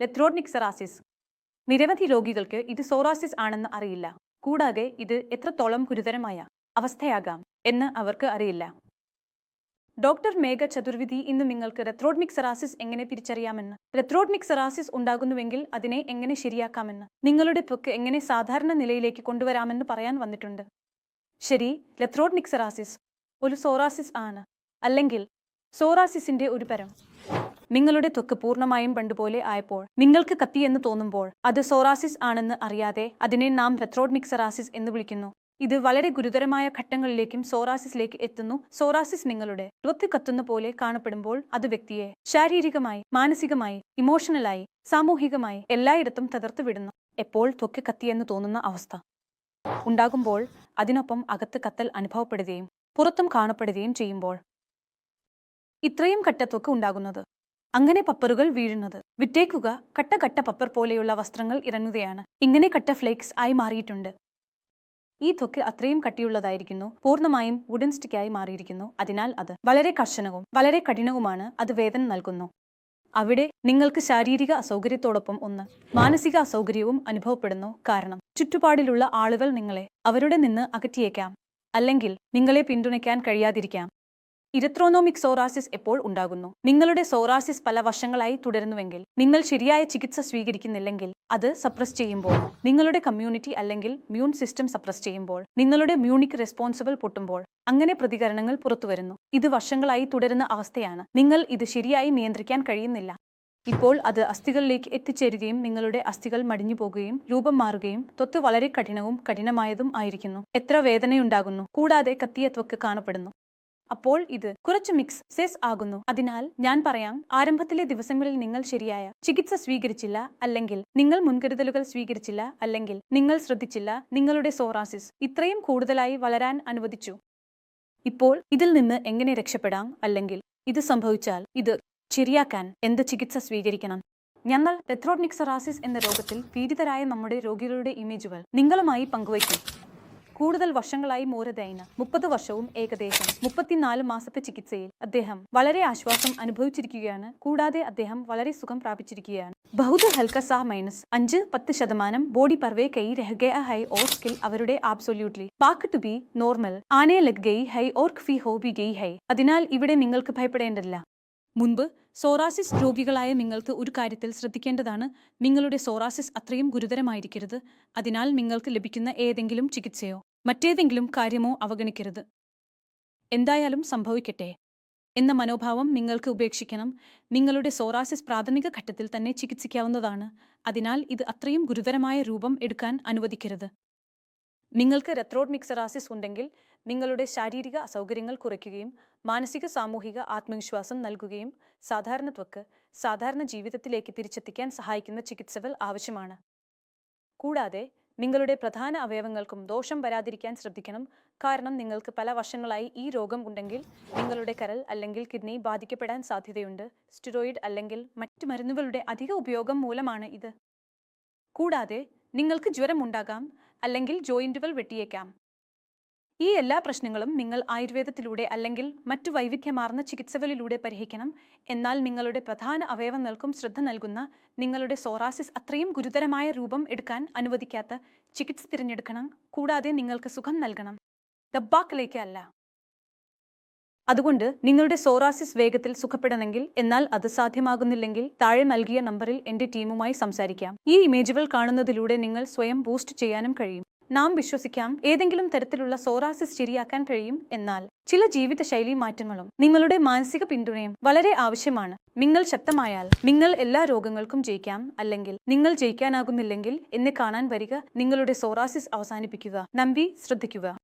ലെത്രോഡ്നിക് സെറാസിസ്. നിരവധി രോഗികൾക്ക് ഇത് സോറാസിസ് ആണെന്ന് അറിയില്ല. കൂടാതെ ഇത് എത്രത്തോളം ഗുരുതരമായ അവസ്ഥയാകാം എന്ന് അവർക്ക് അറിയില്ല. ഡോക്ടർ മേഘ ചതുർവിധി ഇന്ന് നിങ്ങൾക്ക് റെത്രോഡ്മിക് സെറാസിസ് എങ്ങനെ തിരിച്ചറിയാമെന്ന്. റെത്രോഡ്മിക് സെറാസിസ് ഉണ്ടാകുന്നുവെങ്കിൽ അതിനെ എങ്ങനെ ശരിയാക്കാമെന്ന്. നിങ്ങളുടെ പൊക്ക് എങ്ങനെ സാധാരണ നിലയിലേക്ക് കൊണ്ടുവരാമെന്ന് പറയാൻ വന്നിട്ടുണ്ട്. ശരി ലെത്രോഡ്നിക് സെറാസിസ് ഒരു സോറാസിസ് ആണ്. അല്ലെങ്കിൽ സോറാസിസിന്റെ ഒരു തരം നിങ്ങളുടെ ത്വക്ക് പൂർണമായും പണ്ടുപോലെ ആയപ്പോൾ നിങ്ങൾക്ക് കത്തി എന്ന് തോന്നുമ്പോൾ അത് സോറാസിസ് ആണെന്ന് അറിയാതെ അതിനെ നാം റെത്രോഡ്മിക് മിക്സറാസിസ് എന്ന് വിളിക്കുന്നു. ഇത് വളരെ ഗുരുതരമായ ഘട്ടങ്ങളിലേക്കും സോറാസിസിലേക്ക് എത്തുന്നു. സോറാസിസ് നിങ്ങളുടെ ത്വക്ക് കത്തുന്ന പോലെ കാണപ്പെടുമ്പോൾ അത് വ്യക്തിയെ ശാരീരികമായി മാനസികമായി ഇമോഷണലായി സാമൂഹികമായി എല്ലായിടത്തും തകർത്തു വിടുന്നു. എപ്പോൾ ത്വക്ക് കത്തിയെന്ന് തോന്നുന്ന അവസ്ഥ ഉണ്ടാകുമ്പോൾ അതിനൊപ്പം അകത്ത് കത്തൽ അനുഭവപ്പെടുകയും പുറത്തും കാണപ്പെടുകയും ചെയ്യുമ്പോൾ ഇത്രയും കട്ടത്വക്ക് ഉണ്ടാകുന്നത് അങ്ങനെ പപ്പറുകൾ വീഴുന്നത്. വിറ്റേക്കുക കട്ട കട്ട പപ്പർ പോലെയുള്ള വസ്ത്രങ്ങൾ ഇറങ്ങുകയാണ്. ഇങ്ങനെ കട്ട ഫ്ലേക്സ് ആയി മാറിയിട്ടുണ്ട്. ഈ ത്വക്ക് അത്രയും കട്ടിയുള്ളതായിരിക്കുന്നു. പൂർണമായും വുഡൻ സ്റ്റിക്കായി മാറിയിരിക്കുന്നു. അതിനാൽ അത് വളരെ കർശനവും വളരെ കഠിനവുമാണ്. അത് വേദന നൽകുന്നു. അവിടെ നിങ്ങൾക്ക് ശാരീരിക അസൗകര്യത്തോടൊപ്പം ഒന്ന് മാനസിക അസൗകര്യവും അനുഭവപ്പെടുന്നു. കാരണം ചുറ്റുപാടിലുള്ള ആളുകൾ നിങ്ങളെ അവരുടെ നിന്ന് അകറ്റിയേക്കാം. അല്ലെങ്കിൽ നിങ്ങളെ പിന്തുണയ്ക്കാൻ കഴിയാതിരിക്കാം. ഇരത്രോനോമിക് സോറാസിസ് എപ്പോൾ ഉണ്ടാകുന്നു? നിങ്ങളുടെ സോറാസിസ് പല വർഷങ്ങളായി തുടരുന്നുവെങ്കിൽ നിങ്ങൾ ശരിയായ ചികിത്സ സ്വീകരിക്കുന്നില്ലെങ്കിൽ അത് സപ്രസ് ചെയ്യുമ്പോൾ നിങ്ങളുടെ കമ്മ്യൂണിറ്റി അല്ലെങ്കിൽ മ്യൂൺ സിസ്റ്റം സപ്രസ് ചെയ്യുമ്പോൾ നിങ്ങളുടെ മ്യൂണിക് റെസ്പോൺസിബിൾ പൊട്ടുമ്പോൾ അങ്ങനെ പ്രതികരണങ്ങൾ പുറത്തുവരുന്നു. ഇത് വർഷങ്ങളായി തുടരുന്ന അവസ്ഥയാണ്. നിങ്ങൾ ഇത് ശരിയായി നിയന്ത്രിക്കാൻ കഴിയുന്നില്ല. ഇപ്പോൾ അത് അസ്ഥികളിലേക്ക് എത്തിച്ചേരുകയും നിങ്ങളുടെ അസ്ഥികൾ മടിഞ്ഞു പോകുകയും രൂപം മാറുകയും തൊത്ത് വളരെ കഠിനവും കഠിനമായതും ആയിരിക്കുന്നു. എത്ര വേദനയുണ്ടാകുന്നു? കൂടാതെ കത്തിയ ത്വക്ക് കാണപ്പെടുന്നു. അപ്പോൾ ഇത് കുറച്ച് മിക്സ് സെസ് ആകുന്നു. അതിനാൽ ഞാൻ പറയാം ആരംഭത്തിലെ ദിവസങ്ങളിൽ നിങ്ങൾ ശരിയായ ചികിത്സ സ്വീകരിച്ചില്ല അല്ലെങ്കിൽ നിങ്ങൾ മുൻകരുതലുകൾ സ്വീകരിച്ചില്ല അല്ലെങ്കിൽ നിങ്ങൾ ശ്രദ്ധിച്ചില്ല നിങ്ങളുടെ സോറാസിസ് ഇത്രയും കൂടുതലായി വളരാൻ അനുവദിച്ചു. ഇപ്പോൾ ഇതിൽ നിന്ന് എങ്ങനെ രക്ഷപ്പെടാം അല്ലെങ്കിൽ ഇത് സംഭവിച്ചാൽ ഇത് ശരിയാക്കാൻ എന്ത് ചികിത്സ സ്വീകരിക്കണം? ഞങ്ങൾ റെത്രോഡ്നിക് സെറാസിസ് എന്ന രോഗത്തിൽ പീഡിതരായ നമ്മുടെ രോഗികളുടെ ഇമേജുകൾ നിങ്ങളുമായി പങ്കുവയ്ക്കും. കൂടുതൽ വർഷങ്ങളായി മോരദൈന മുപ്പത് വർഷവും ഏകദേശം മുപ്പത്തിനാല് മാസത്തെ ചികിത്സയിൽ അദ്ദേഹം വളരെ ആശ്വാസം അനുഭവിച്ചിരിക്കുകയാണ്. കൂടാതെ അദ്ദേഹം വളരെ സുഖം പ്രാപിച്ചിരിക്കുകയാണ്. ബഹുത ഹൽക്ക സാ മൈനസ് അഞ്ച് പത്ത് ശതമാനം ബോഡി പർവേ കൈ രഹഗയ ഹൈ ഓർ സ്കിൽ അവരുടെ absolutely back to be normal. ആനെ ലഗ് ഗൈ ഹൈ ഓർ ഫി ഹോ ബി ഗൈ ഹൈ. അതിനാൽ ഇവിടെ നിങ്ങൾക്ക് ഭയപ്പെടേണ്ടതില്ല. മുൻപ് സോറാസിസ് രോഗികളായ നിങ്ങൾക്ക് ഒരു കാര്യത്തിൽ ശ്രദ്ധിക്കേണ്ടതാണ്. നിങ്ങളുടെ സോറാസിസ് അത്രയും ഗുരുതരമായിരിക്കരുത്. അതിനാൽ നിങ്ങൾക്ക് ലഭിക്കുന്ന ഏതെങ്കിലും ചികിത്സയോ. മറ്റേതെങ്കിലും കാര്യമോ അവഗണിക്കരുത്. എന്തായാലും സംഭവിക്കട്ടെ. എന്ന മനോഭാവം നിങ്ങൾക്ക് ഉപേക്ഷിക്കണം. നിങ്ങളുടെ സോറാസിസ് പ്രാഥമിക ഘട്ടത്തിൽ തന്നെ ചികിത്സിക്കാവുന്നതാണ്. അതിനാൽ ഇത് അത്രയും ഗുരുതരമായ രൂപം എടുക്കാൻ അനുവദിക്കരുത്. നിങ്ങൾക്ക് റെത്രോഡ് മിക്സറാസിസ് ഉണ്ടെങ്കിൽ നിങ്ങളുടെ ശാരീരിക അസൗകര്യങ്ങൾ കുറയ്ക്കുകയും മാനസിക സാമൂഹിക ആത്മവിശ്വാസം നൽകുകയും സാധാരണ ത്വക്ക് സാധാരണ ജീവിതത്തിലേക്ക് തിരിച്ചെത്തിക്കാൻ സഹായിക്കുന്ന ചികിത്സകൾ ആവശ്യമാണ്. കൂടാതെ നിങ്ങളുടെ പ്രധാന അവയവങ്ങൾക്കും ദോഷം വരാതിരിക്കാൻ ശ്രദ്ധിക്കണം. കാരണം നിങ്ങൾക്ക് പല വർഷങ്ങളായി ഈ രോഗം ഉണ്ടെങ്കിൽ നിങ്ങളുടെ കരൾ അല്ലെങ്കിൽ കിഡ്നി ബാധിക്കപ്പെടാൻ സാധ്യതയുണ്ട്. സ്റ്റിറോയിഡ് അല്ലെങ്കിൽ മറ്റ് മരുന്നുകളുടെ അധിക ഉപയോഗം മൂലമാണ് ഇത്. കൂടാതെ നിങ്ങൾക്ക് ജ്വരമുണ്ടാകാം അല്ലെങ്കിൽ ജോയിന്റുകൾ വെട്ടിയേക്കാം. ഈ എല്ലാ പ്രശ്നങ്ങളും നിങ്ങൾ ആയുർവേദത്തിലൂടെ അല്ലെങ്കിൽ മറ്റു വൈവിധ്യമാർന്ന ചികിത്സകളിലൂടെ പരിഹരിക്കണം. എന്നാൽ നിങ്ങളുടെ പ്രധാന അവയവങ്ങൾക്കും ശ്രദ്ധ നൽകുന്ന നിങ്ങളുടെ സോറാസിസ് അത്രയും ഗുരുതരമായ രൂപം എടുക്കാൻ അനുവദിക്കാത്ത ചികിത്സ തിരഞ്ഞെടുക്കണം. കൂടാതെ നിങ്ങൾക്ക് സുഖം നൽകണം. ദബ്ബാക്കിലേക്ക് അല്ല. അതുകൊണ്ട് നിങ്ങളുടെ സോറാസിസ് വേഗത്തിൽ സുഖപ്പെടണമെങ്കിൽ എന്നാൽ അത് സാധ്യമാകുന്നില്ലെങ്കിൽ താഴെ നൽകിയ നമ്പറിൽ എന്റെ ടീമുമായി സംസാരിക്കാം. ഈ ഇമേജുകൾ കാണുന്നതിലൂടെ നിങ്ങൾ സ്വയം ബൂസ്റ്റ് ചെയ്യാനും കഴിയും. നാം വിശ്വസിക്കാം ഏതെങ്കിലും തരത്തിലുള്ള സോറാസിസ് ശരിയാക്കാൻ കഴിയും എന്നാൽ ചില ജീവിതശൈലി മാറ്റങ്ങളും നിങ്ങളുടെ മാനസിക പിന്തുണയും വളരെ ആവശ്യമാണ്. നിങ്ങൾ ശക്തമായാൽ നിങ്ങൾ എല്ലാ രോഗങ്ങൾക്കും ജയിക്കാം അല്ലെങ്കിൽ നിങ്ങൾ ജയിക്കാനാകുന്നില്ലെങ്കിൽ എന്നെ കാണാൻ വരിക നിങ്ങളുടെ സോറാസിസ് അവസാനിപ്പിക്കുക. നമ്പി ശ്രദ്ധിക്കുക.